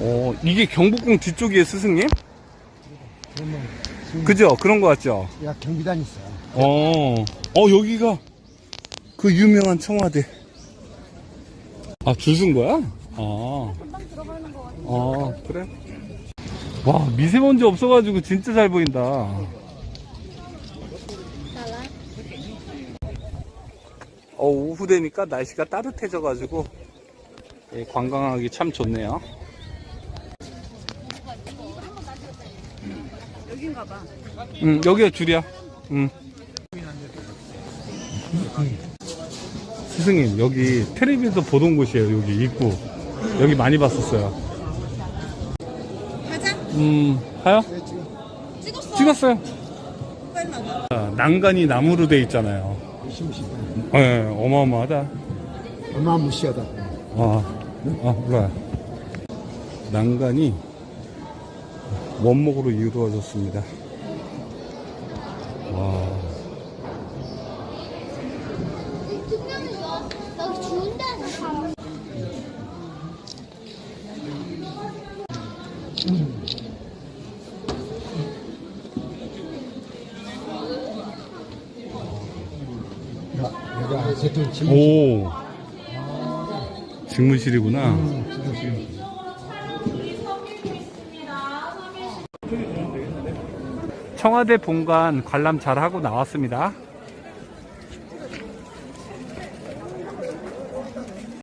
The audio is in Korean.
어, 이게 경복궁 뒤쪽이에요, 스승님? 그죠? 그런 거 같죠? 야 경비단 있어. 어, 어, 여기가 그 유명한 청와대. 아, 줄 쓴 거야? 아. 아, 그래? 와, 미세먼지 없어가지고 진짜 잘 보인다. 어, 오후 되니까 날씨가 따뜻해져가지고 예, 관광하기 참 좋네요. 여긴가 봐. 응, 여기가 줄이야. 응. 스승님, 여기 텔레비에서 보던 곳이에요, 여기 입구. 여기 많이 봤었어요. 가자. 음, 가요? 찍었어. 찍었어요. 빨리 나가. 아, 난간이 나무로 돼 있잖아요. 무시무시다. 예, 어마어마하다. 어마무시하다. 아, 아, 몰라요. 난간이 원목으로 이루어졌습니다. 와. 오. 직무실이구나. 청와대 본관 관람 잘 하고 나왔습니다.